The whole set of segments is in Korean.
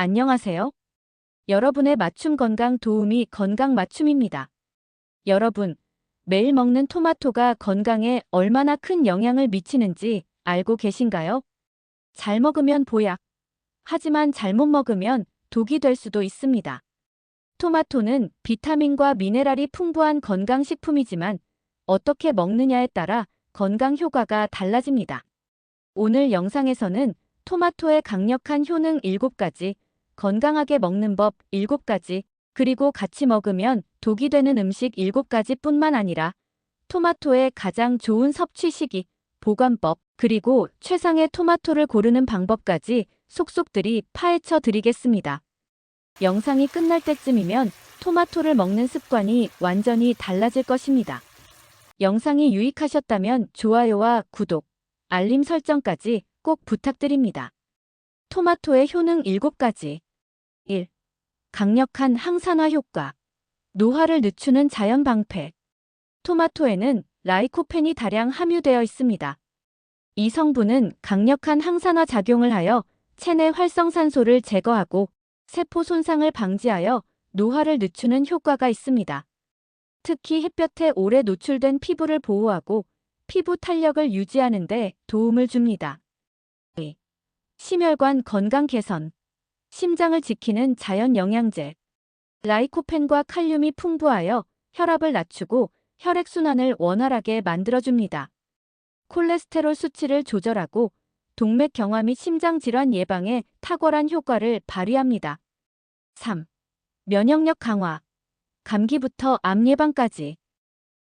안녕하세요. 여러분의 맞춤 건강 도우미 건강 맞춤입니다. 여러분, 매일 먹는 토마토가 건강에 얼마나 큰 영향을 미치는지 알고 계신가요? 잘 먹으면 보약. 하지만 잘못 먹으면 독이 될 수도 있습니다. 토마토는 비타민과 미네랄이 풍부한 건강식품이지만 어떻게 먹느냐에 따라 건강 효과가 달라집니다. 오늘 영상에서는 토마토의 강력한 효능 7가지, 건강하게 먹는 법 7가지, 그리고 같이 먹으면 독이 되는 음식 7가지 뿐만 아니라 토마토의 가장 좋은 섭취 시기, 보관법, 그리고 최상의 토마토를 고르는 방법까지 속속들이 파헤쳐 드리겠습니다. 영상이 끝날 때쯤이면 토마토를 먹는 습관이 완전히 달라질 것입니다. 영상이 유익하셨다면 좋아요와 구독, 알림 설정까지 꼭 부탁드립니다. 토마토의 효능 7가지 1. 강력한 항산화 효과 노화를 늦추는 자연 방패 토마토에는 라이코펜이 다량 함유되어 있습니다. 이 성분은 강력한 항산화 작용을 하여 체내 활성산소를 제거하고 세포 손상을 방지하여 노화를 늦추는 효과가 있습니다. 특히 햇볕에 오래 노출된 피부를 보호하고 피부 탄력을 유지하는 데 도움을 줍니다. 2. 심혈관 건강 개선 심장을 지키는 자연 영양제 라이코펜과 칼륨이 풍부하여 혈압을 낮추고 혈액순환을 원활하게 만들어줍니다. 콜레스테롤 수치를 조절하고 동맥 경화 및 심장 질환 예방에 탁월한 효과를 발휘합니다. 3. 면역력 강화 감기부터 암 예방까지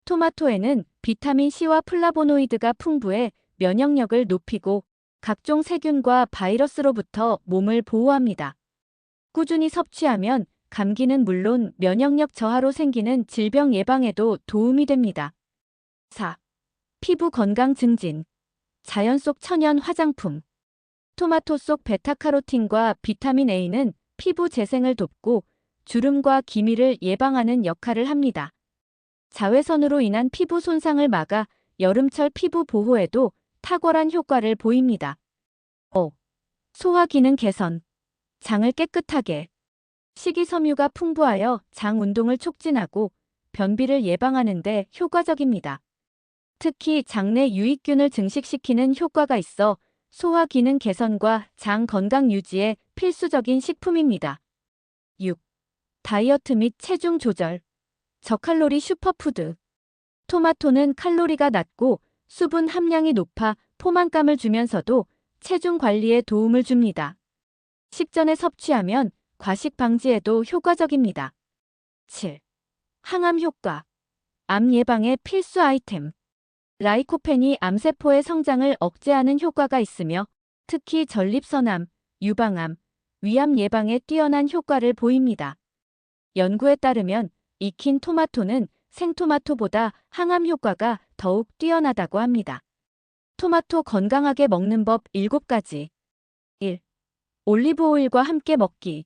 토마토에는 비타민 C와 플라보노이드가 풍부해 면역력을 높이고 각종 세균과 바이러스로부터 몸을 보호합니다. 꾸준히 섭취하면 감기는 물론 면역력 저하로 생기는 질병 예방에도 도움이 됩니다. 4. 피부 건강 증진 자연 속 천연 화장품 토마토 속 베타카로틴과 비타민 A는 피부 재생을 돕고 주름과 기미를 예방하는 역할을 합니다. 자외선으로 인한 피부 손상을 막아 여름철 피부 보호에도 탁월한 효과를 보입니다. 5. 소화 기능 개선. 장을 깨끗하게. 식이섬유가 풍부하여 장 운동을 촉진하고 변비를 예방하는 데 효과적입니다. 특히 장내 유익균을 증식시키는 효과가 있어 소화 기능 개선과 장 건강 유지에 필수적인 식품입니다. 6. 다이어트 및 체중 조절. 저칼로리 슈퍼푸드. 토마토는 칼로리가 낮고 수분 함량이 높아 포만감을 주면서도 체중 관리에 도움을 줍니다. 식전에 섭취하면 과식 방지에도 효과적입니다. 7. 항암 효과. 암 예방의 필수 아이템. 라이코펜이 암세포의 성장을 억제하는 효과가 있으며 특히 전립선암, 유방암, 위암 예방에 뛰어난 효과를 보입니다. 연구에 따르면 익힌 토마토는 생토마토보다 항암 효과가 더욱 뛰어나다고 합니다. 토마토 건강하게 먹는 법 7가지. 1. 올리브 오일과 함께 먹기.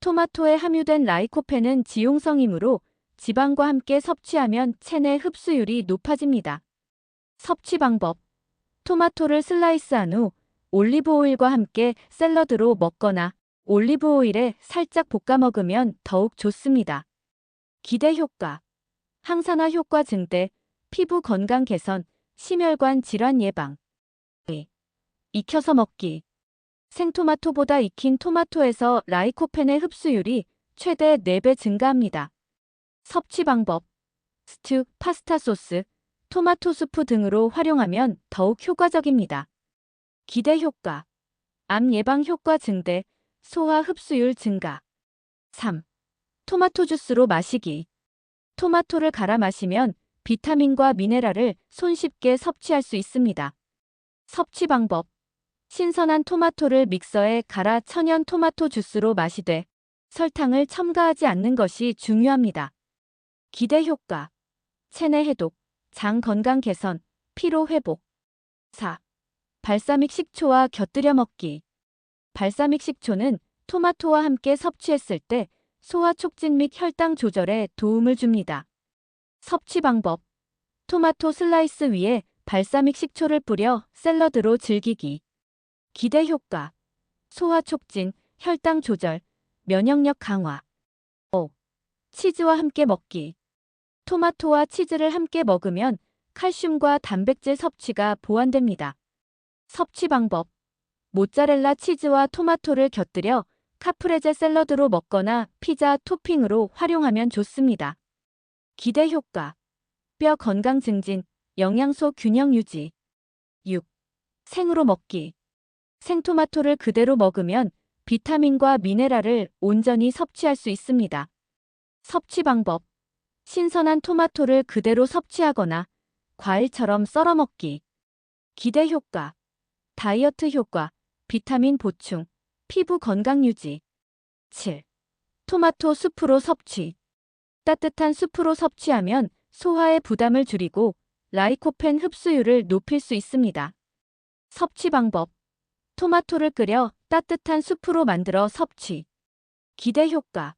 토마토에 함유된 라이코펜은 지용성이므로 지방과 함께 섭취하면 체내 흡수율이 높아집니다. 섭취 방법. 토마토를 슬라이스한 후 올리브 오일과 함께 샐러드로 먹거나 올리브 오일에 살짝 볶아 먹으면 더욱 좋습니다. 기대 효과. 항산화 효과 증대, 피부 건강 개선, 심혈관 질환 예방. 2. 익혀서 먹기. 생토마토보다 익힌 토마토에서 라이코펜의 흡수율이 최대 4배 증가합니다. 섭취 방법. 스튜, 파스타 소스, 토마토 수프 등으로 활용하면 더욱 효과적입니다. 기대 효과. 암 예방 효과 증대, 소화 흡수율 증가. 3. 토마토 주스로 마시기. 토마토를 갈아 마시면 비타민과 미네랄을 손쉽게 섭취할 수 있습니다. 섭취 방법. 신선한 토마토를 믹서에 갈아 천연 토마토 주스로 마시되 설탕을 첨가하지 않는 것이 중요합니다. 기대 효과. 체내 해독, 장 건강 개선, 피로 회복. 4. 발사믹 식초와 곁들여 먹기. 발사믹 식초는 토마토와 함께 섭취했을 때 소화 촉진 및 혈당 조절에 도움을 줍니다. 섭취 방법. 토마토 슬라이스 위에 발사믹 식초를 뿌려 샐러드로 즐기기. 기대 효과. 소화 촉진, 혈당 조절, 면역력 강화. 5. 치즈와 함께 먹기. 토마토와 치즈를 함께 먹으면 칼슘과 단백질 섭취가 보완됩니다. 섭취 방법. 모짜렐라 치즈와 토마토를 곁들여 카프레제 샐러드로 먹거나 피자 토핑으로 활용하면 좋습니다. 기대 효과. 뼈 건강 증진, 영양소 균형 유지. 6. 생으로 먹기. 생토마토를 그대로 먹으면 비타민과 미네랄을 온전히 섭취할 수 있습니다. 섭취 방법. 신선한 토마토를 그대로 섭취하거나 과일처럼 썰어 먹기. 기대 효과. 다이어트 효과, 비타민 보충, 피부 건강 유지. 7. 토마토 수프로 섭취. 따뜻한 수프로 섭취하면 소화의 부담을 줄이고 라이코펜 흡수율을 높일 수 있습니다. 섭취 방법. 토마토를 끓여 따뜻한 수프로 만들어 섭취. 기대 효과.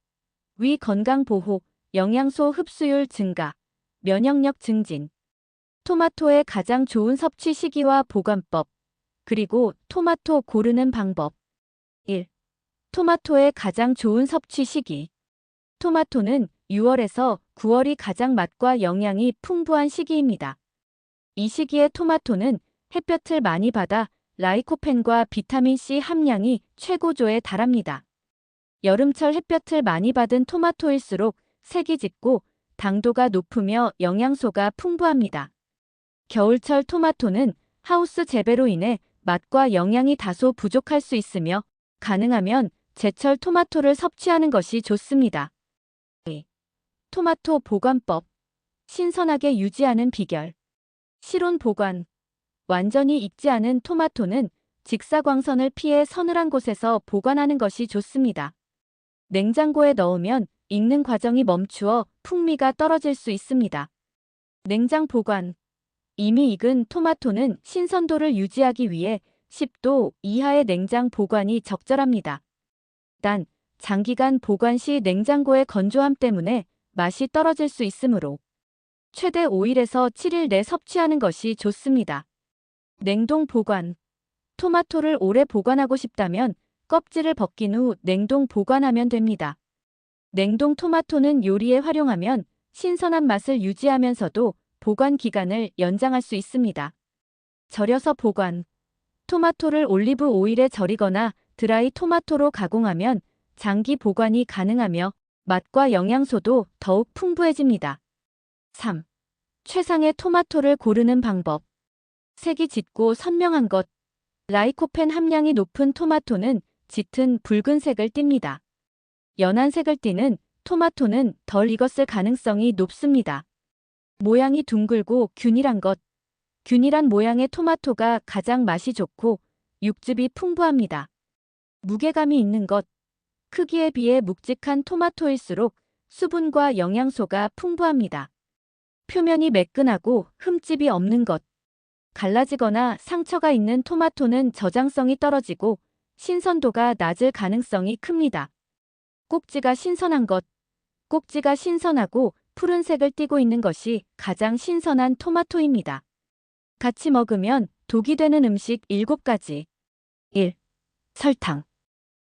위 건강 보호, 영양소 흡수율 증가, 면역력 증진. 토마토의 가장 좋은 섭취 시기와 보관법, 그리고 토마토 고르는 방법. 1. 토마토의 가장 좋은 섭취 시기. 토마토는 6월에서 9월이 가장 맛과 영양이 풍부한 시기입니다. 이 시기에 토마토는 햇볕을 많이 받아 라이코펜과 비타민C 함량이 최고조에 달합니다. 여름철 햇볕을 많이 받은 토마토일수록 색이 짙고 당도가 높으며 영양소가 풍부합니다. 겨울철 토마토는 하우스 재배로 인해 맛과 영양이 다소 부족할 수 있으며 가능하면 제철 토마토를 섭취하는 것이 좋습니다. 토마토 보관법. 신선하게 유지하는 비결. 실온 보관. 완전히 익지 않은 토마토는 직사광선을 피해 서늘한 곳에서 보관하는 것이 좋습니다. 냉장고에 넣으면 익는 과정이 멈추어 풍미가 떨어질 수 있습니다. 냉장 보관. 이미 익은 토마토는 신선도를 유지하기 위해 10도 이하의 냉장 보관이 적절합니다. 단, 장기간 보관 시 냉장고의 건조함 때문에 맛이 떨어질 수 있으므로 최대 5일에서 7일 내 섭취하는 것이 좋습니다. 냉동 보관. 토마토를 오래 보관하고 싶다면 껍질을 벗긴 후 냉동 보관하면 됩니다. 냉동 토마토는 요리에 활용하면 신선한 맛을 유지하면서도 보관 기간을 연장할 수 있습니다. 절여서 보관. 토마토를 올리브 오일에 절이거나 드라이 토마토로 가공하면 장기 보관이 가능하며 맛과 영양소도 더욱 풍부해집니다. 3. 최상의 토마토를 고르는 방법. 색이 짙고 선명한 것. 라이코펜 함량이 높은 토마토는 짙은 붉은색을 띱니다. 연한 색을 띠는 토마토는 덜 익었을 가능성이 높습니다. 모양이 둥글고 균일한 것. 균일한 모양의 토마토가 가장 맛이 좋고 육즙이 풍부합니다. 무게감이 있는 것. 크기에 비해 묵직한 토마토일수록 수분과 영양소가 풍부합니다. 표면이 매끈하고 흠집이 없는 것. 갈라지거나 상처가 있는 토마토는 저장성이 떨어지고 신선도가 낮을 가능성이 큽니다. 꼭지가 신선한 것. 꼭지가 신선하고 푸른색을 띠고 있는 것이 가장 신선한 토마토입니다. 같이 먹으면 독이 되는 음식 7가지. 1. 설탕.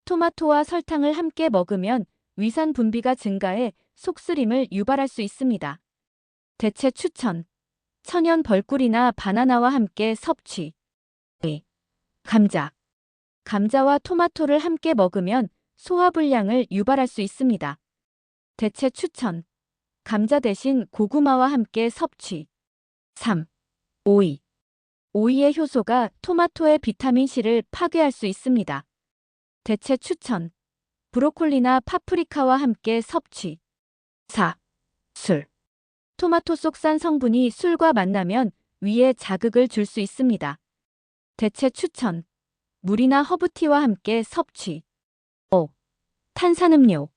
토마토와 설탕을 함께 먹으면 위산 분비가 증가해 속쓰림을 유발할 수 있습니다. 대체 추천. 천연 벌꿀이나 바나나와 함께 섭취. 2. 감자. 감자와 토마토를 함께 먹으면 소화불량을 유발할 수 있습니다. 대체 추천. 감자 대신 고구마와 함께 섭취. 3. 오이. 오이의 효소가 토마토의 비타민C를 파괴할 수 있습니다. 대체 추천. 브로콜리나 파프리카와 함께 섭취. 4. 술. 토마토 속 산 성분이 술과 만나면 위에 자극을 줄 수 있습니다. 대체 추천. 물이나 허브티와 함께 섭취. 5. 탄산음료.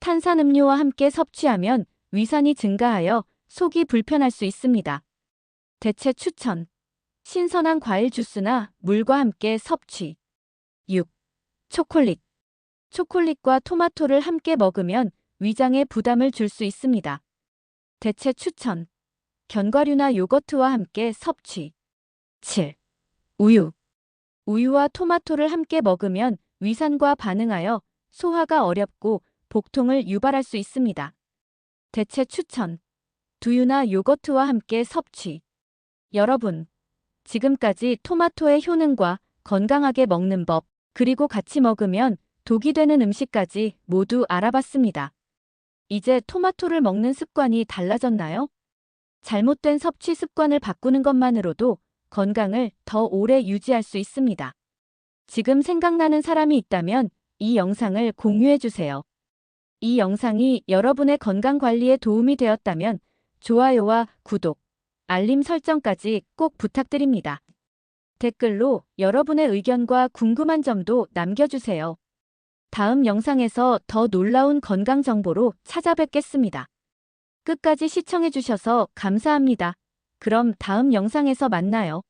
탄산음료와 함께 섭취하면 위산이 증가하여 속이 불편할 수 있습니다. 대체 추천. 신선한 과일 주스나 물과 함께 섭취. 6. 초콜릿. 초콜릿과 토마토를 함께 먹으면 위장에 부담을 줄 수 있습니다. 대체 추천. 견과류나 요거트와 함께 섭취. 7. 우유. 우유와 토마토를 함께 먹으면 위산과 반응하여 소화가 어렵고 복통을 유발할 수 있습니다. 대체 추천. 두유나 요거트와 함께 섭취. 여러분, 지금까지 토마토의 효능과 건강하게 먹는 법, 그리고 같이 먹으면 독이 되는 음식까지 모두 알아봤습니다. 이제 토마토를 먹는 습관이 달라졌나요? 잘못된 섭취 습관을 바꾸는 것만으로도 건강을 더 오래 유지할 수 있습니다. 지금 생각나는 사람이 있다면 이 영상을 공유해 주세요. 이 영상이 여러분의 건강 관리에 도움이 되었다면 좋아요와 구독, 알림 설정까지 꼭 부탁드립니다. 댓글로 여러분의 의견과 궁금한 점도 남겨주세요. 다음 영상에서 더 놀라운 건강 정보로 찾아뵙겠습니다. 끝까지 시청해주셔서 감사합니다. 그럼 다음 영상에서 만나요.